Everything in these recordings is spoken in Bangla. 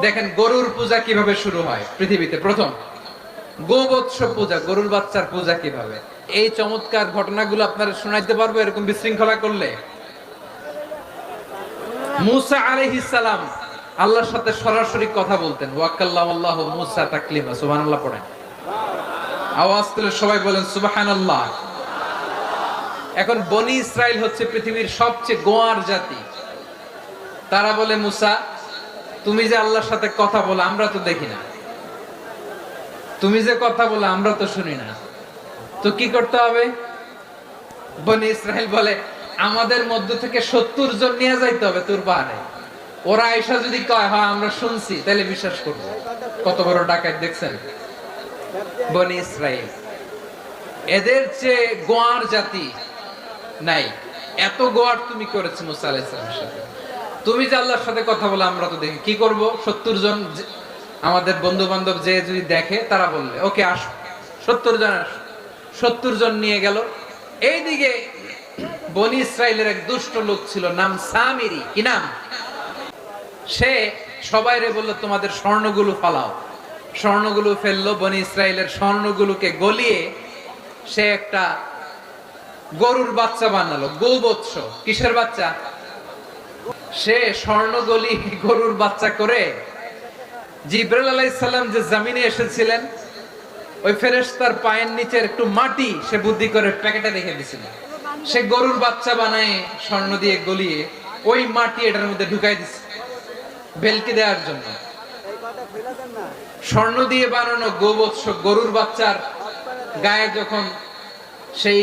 দেখেন, গরুর পূজা কীভাবে শুরু হয়? পৃথিবীতে প্রথম। গোবৎস পূজা, গরুর বাচ্চার পূজা কীভাবে? এই চমৎকার ঘটনাগুলো আপনারা শোনাইতে পারব এরকম বিশৃঙ্খলা করলে। মুসা আল্লাহর সাথে সরাসরি কথা বলতেন। মুসা তাকলিমা পড়েন। আওয়াজ তুলে সবাই বলেন, সুবহানাল্লাহ। এখন বনি ইসরাইল হচ্ছে পৃথিবীর সবচেয়ে গোয়ার জাতি। তারা বলে, মুসা তুমি যে আল্লাহর সাথে কথা বলো, আমরা তো দেখি না। তুমি যে কথা বলো, আমরা তো শুনি না। তো কি করতে হবে? বনি ইসরায়েল বলে, আমাদের মধ্য থেকে সত্তর জন নিয়ে যাইতে হবে তোর বাহারে ওরা এসা যদি কয়, হয়, আমরা শুনছি, তাহলে বিশ্বাস করব। কত বড় ডাকাত দেখছেন? বনি ইসরায়েল এদের চেয়ে গোয়ার জাতি নাই। এত গোয়ার তুমি করেছ মুসা আলাইহিসসালামের সাথে। তুমি যে আল্লাহর সাথে কথা বলে, আমরা তো দেখি। কি করব? সত্তর জন আমাদের বন্ধু বান্ধব যে যদি দেখে, তারা বললে ওকে, আসো। সত্তর জন আসো সত্তর জন নিয়ে গেল। এইদিকে বনি ইসরায়েলের এক দুষ্ট লোক ছিল, নাম সামিরি। কি নাম? সে সবাইরে বলল, তোমাদের স্বর্ণগুলো ফালাও। স্বর্ণগুলো ফেলল, বনি ইসরায়েলের স্বর্ণগুলোকে গলিয়ে সে একটা গরুর বাচ্চা বানালো, গোবৎস। কিসের বাচ্চা? সে স্বর্ণগলি গরুর বাচ্চা করে জিব্রাইল আলাইসাল্লাম যে জামিনে এসেছিলেন, ওই ফেরেশতার পায়ের নিচের একটু মাটি সে বুদ্ধি করে প্যাকেটে রেখে দিছিল সে গরুর বাচ্চা বানায় স্বর্ণ দিয়ে গলিয়ে ওই মাটি এটার মধ্যে ঢুকাই দিছে ভেলকি দেওয়ার জন্য। স্বর্ণ দিয়ে বানানো গোবৎস গরুর বাচ্চার গায়ে যখন সেই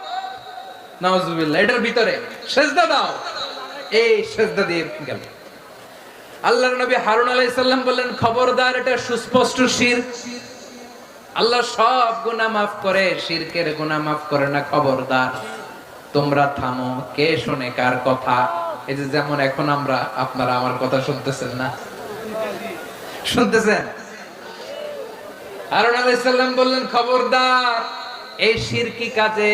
ভিতরে দাও। এই দিয়ে গেল। নবী হারুন আলাইহিস সালাম বললেন, খবরদার, এটা সুস্পষ্ট শিরক আল্লাহ সব মাফ করে, শিরকের মাফ করে না, খবরদার। তোমরা থামো, কে শোনে, কার কথা? এই যে যেমন এখন আমরা, আপনারা আমার কথা শুনতেছেন না? শুনতেছেন? হারুন আলাইহিস সালাম বললেন, খবরদার, এই শিরকি কাজে?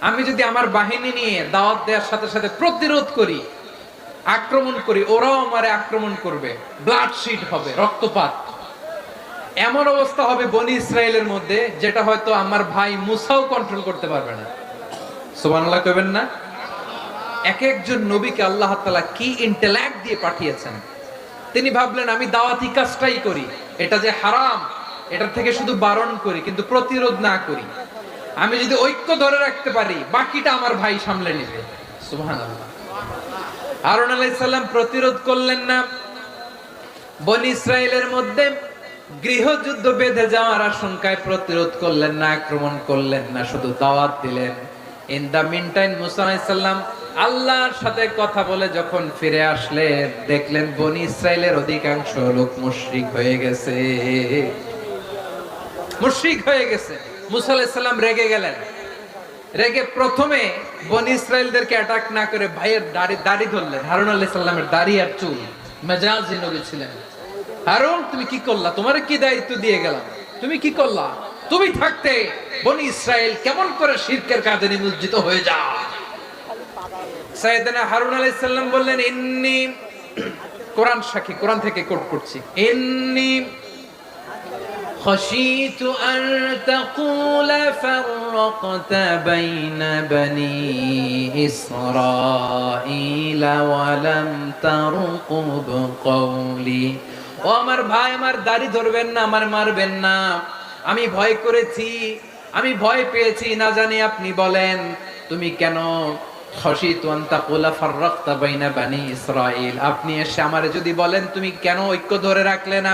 আমি যদি আমার বাহিনী নিয়ে দাওয়াত দেওয়ার সাথে সাথে প্রতিরোধ করি, আক্রমণ করি, ওরাও আমারে আক্রমণ করবে ব্লাড শিট হবে, রক্তপাত। এমন অবস্থা হবে বনি ইসরায়েলের মধ্যে, যেটা হয়তো আমার ভাই মুসাও কন্ট্রোল করতে পারবে না। সুবহানাল্লাহ কইবেন না? এক একজন নবীকে আল্লাহ তাআলা কি ইন্টেলেক্ট দিয়ে পাঠিয়েছেন? তিনি ভাবলেন, আমি দাওয়াতি কাজটাই করি, এটা যে হারাম এটা থেকে শুধু বারণ করি, কিন্তু প্রতিরোধ না করি। আমি যদি ঐক্য ধরে রাখতে পারি, বাকিটা আমার ভাই সামলে নেবে। সুবহানাল্লাহ। হারুন আলাইহিস সালাম প্রতিরোধ করলেন না। বনি ইসরায়েলের মধ্যে গৃহযুদ্ধ বেঁধে যাওয়ার আশঙ্কায় প্রতিরোধ করলেন না, আক্রমণ করলেন না, শুধু দাওয়াত দিলেন। ইন দা মিন টাইম মুসা আল্লাহর সাথে কথা বলে যখন ফিরে আসলেন, দেখলেন বনি ইসরায়েলের অধিকাংশ লোক মুশরিক হয়ে গেছে। মুশরিক হয়ে গেছে। মুসা আলাইহিস সালাম রেগে গেলেন। রেগে প্রথমে বনি ইসরায়েলদেরকে অ্যাটাক না করে ভাইয়ের দাড়ি দাড়ি ধরলেন। হারুন আলাইহিস সালামের দাড়ি আর চুল। মেজাজ ছিলেন। হারুন, তুমি কি করলা? তোমার কি দায়িত্ব দিয়ে গেলাম? তুমি কি করলা? তুমি থাকতে বন ইসরায়েল কেমন করে শিরকের কাজে নিমজ্জিত হয়ে যা সাইয়েদনা হারুন আলাইহিস সালাম বললেন, ইন্নি কোরআন সাক্ষী, কোরআন থেকে কোট করছি। ইন্নি خشيت أن تقول فرقت بين بني إسرائيل ولم ترقب قولي ও আমার ভাই আমার দাড়ি ধরবেন না আমার মারবেন না আমি ভয় করেছি আমি ভয় পেয়েছি না জানি আপনি বলেন তুমি কেন খসিত আনতা কোলা ফাররাকতা বাইনা বানি ইসরাইল আপনি এসে আমারে যদি বলেন তুমি কেন ঐক্য ধরে রাখলে না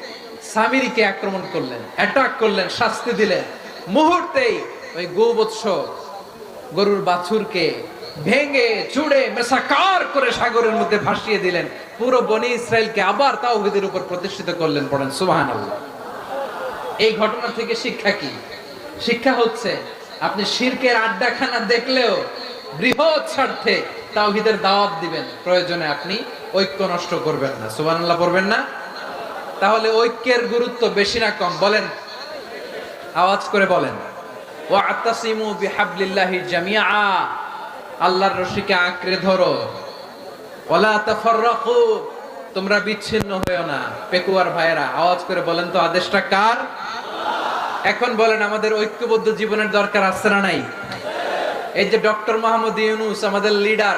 সামিরিকে আক্রমণ করলেন অ্যাটাক করলেন, শাস্তি দিলেন। মুহূর্তেই ওই গোবৎস গরুর বাছুরকে ভেঙে চুড়ে মেসাকার করে সাগরের মধ্যে ভাসিয়ে দিলেন। পুরো বনি ইসরায়েলকে আবার তাওহীদের উপর প্রতিষ্ঠিত করলেন পড়েন সুবহানাল্লাহ। এই ঘটনা থেকে শিক্ষা কি? শিক্ষা হচ্ছে, আপনি শিরকের আড্ডাখানা দেখলেও বৃহৎ স্বার্থে তাওহীদের দাওয়াত দিবেন। প্রয়োজনে আপনি ঐক্য নষ্ট করবেন না। সুবহানাল্লাহ পড়বেন না? তাহলে ঐক্যের গুরুত্ব বেশি না কম, বলেন। আওয়াজ করে বলেন। ও আত্তাসিমু বিহাবলিল্লাহি জামিআ। আল্লাহর রশিকে আঁকড়ে ধরো। তাফাররাকু। তোমরা বিচ্ছিন্ন হয়েও না, পেকুয়ার ভাইয়েরা। আওয়াজ করে বলেন তো, আদেশটা কার? এখন বলেন, আমাদের ঐক্যবদ্ধ জীবনের দরকার আছে না নাই? এই যে ডক্টর মোহাম্মদ ইউনুস, আমাদের লিডার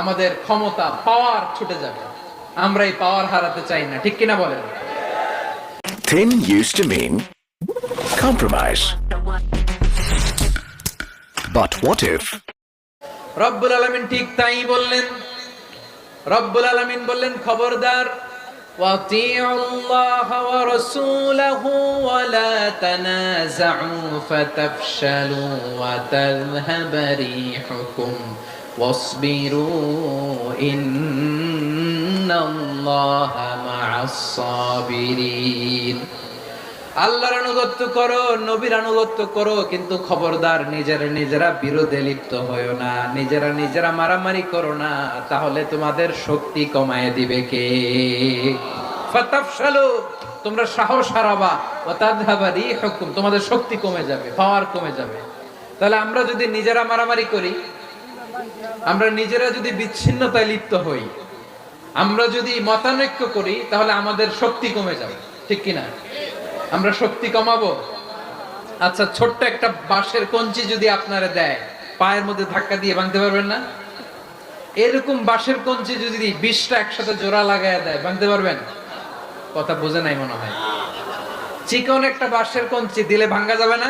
আমাদের ক্ষমতা পাওয়ার ছুটে যাবে আমরা এই পাওয়ার হারাতে চাই না ঠিক কিনা বলেন Thin used to mean compromise. But what if রব্বুল আলামিন ঠিক তাই বললেন রব্বুল আলামিন বললেন খবরদার وَأَطِيعُوا اللَّهَ وَرَسُولَهُ وَلَا تَنَازَعُوا فَتَفْشَلُوا وَتَذْهَبَ رِيحُكُمْ وَاصْبِرُوا إِنَّ اللَّهَ مَعَ الصَّابِرِينَ আল্লাহর আনুগত্য করো নবীর আনুগত্য করো কিন্তু খবরদার নিজেরা নিজেরা বিরোধে লিপ্ত হয়েও না নিজেরা নিজেরা মারামারি করো না তাহলে তোমাদের শক্তি কমায় দিবে কে ফাতাফশালু তোমরা সাহস হারাবা ও তাদহাবারি হুকুম তোমাদের শক্তি কমে যাবে পাওয়ার কমে যাবে তাহলে আমরা যদি নিজেরা মারামারি করি আমরা নিজেরা যদি বিচ্ছিন্নতায় লিপ্ত হই, আমরা যদি মতানৈক্য করি, তাহলে আমাদের শক্তি কমে যাবে, ঠিক কিনা? আমরা শক্তি কমাবো? আচ্ছা ছোট্ট একটা বাঁশের কঞ্চি যদি আপনারা দেয়, পায়ের মধ্যে ধাক্কা দিয়ে ভাঙতে পারবেন না? এরকম বাঁশের কঞ্চি যদি বিশটা একসাথে জোড়া লাগায় দেয়, ভাঙতে পারবেন? কথা বোঝে নাই মনে হয়। চিকন একটা বাঁশের কঞ্চি দিলে ভাঙা যাবে না?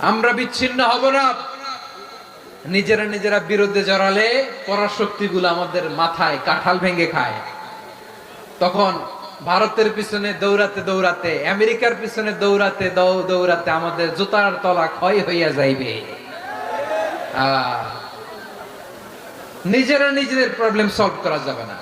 আমরা বিচ্ছিন্ন হব না। নিজেরা নিজেরা বিরুদ্ধে জড়ালে পরাশক্তিগুলো আমাদের মাথায় কাঁঠাল ভেঙে খায়। তখন ভারতের পিছনে দৌড়াতে দৌড়াতে, আমেরিকার পিছনে দৌড়াতে দৌড়াতে আমাদের জুতার তলা ক্ষয় হইয়া যাইবে। নিজেরা নিজেদের প্রবলেম সলভ করা যাবে না।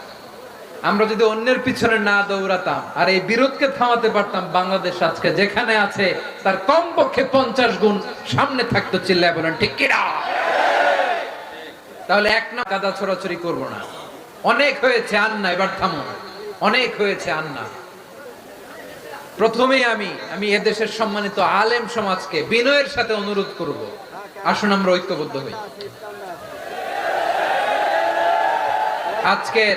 আমরা যদি অন্যের পিছনে না দৌড়াতাম আর এই বিরোধকে থামাতে পারতাম, বাংলাদেশ আজকে যেখানে আছে, তার কমপক্ষে পঞ্চাশ গুণ সামনে থাকতো চিল্লায় বলেন, ঠিক কিনা তাহলে এক না কাদা ছড়াছড়ি করব না। অনেক হয়েছে আন্না এবার থামো। অনেক হয়েছে আন্না প্রথমেই আমি আমি এদেশের সম্মানিত আলেম সমাজকে বিনয়ের সাথে অনুরোধ করব। আসুন, আমরা ঐক্যবদ্ধ হই। আজকের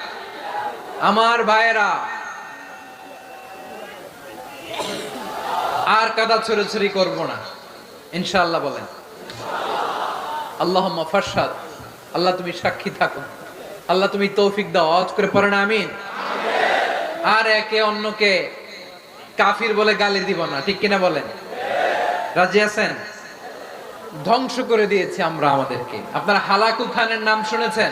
আমার ভাইয়েরা, আর কাদা ছড়াছড়ি করব না। ইনশাআল্লাহ বলেন। আল্লাহ ফারসাদ আল্লাহ তুমি সাক্ষী থাকো। আল্লাহ তুমি তৌফিক দাও। আওয়াজ করে পড়েন, আমিন। আর একে অন্যকে কাফির বলে গালি দিব না, ঠিক কিনা বলেন? রাজি আছেন? ধ্বংস করে দিয়েছি আমরা আমাদেরকে। আপনারা হালাকু খানের নাম শুনেছেন?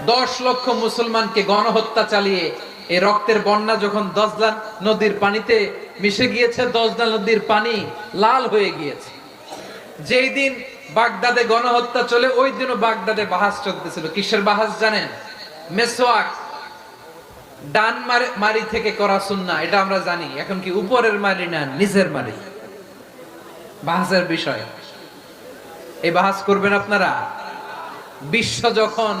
দশ লক্ষ মুসলমানকে গণহত্যা চালিয়ে এই রক্তের বন্যা যখন দজলা নদীর পানিতে মিশে গিয়েছে দজলা নদীর পানি লাল হয়ে গিয়েছে। যেই দিন বাগদাদে গণহত্যা চলে, ওই দিনও বাগদাদে বাহাস চলতেছিল। কিসের বাহাস জানেন? মেসোয়াক ডান মারি- থেকে করা সুন্না, এটা আমরা জানি। এখন কি উপরের মারি না নিচের মারি? বাহাসের বিষয়। এই বাহাস করবেন আপনারা? বিশ্ব যখন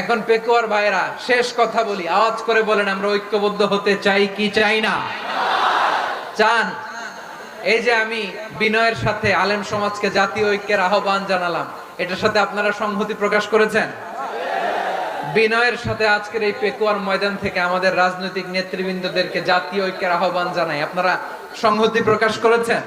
এখন পেকুয়ার ভাইরা শেষ কথা বলি, আওয়াজ করে বলেন, আমরা ঐক্যবদ্ধ হতে চাই কি চাই না? চান? এই যে আমি বিনয়ের সাথে আলেম সমাজকে জাতীয় ঐক্যের আহ্বান জানালাম, এটার সাথে আপনারা সংহতি প্রকাশ করেছেন? বিনয়ের সাথে আজকের এই পেকুয়ার ময়দান থেকে আমাদের রাজনৈতিক নেতৃবৃন্দদেরকে জাতীয় ঐক্যের আহ্বান জানাই, আপনারা সংহতি প্রকাশ করেছেন?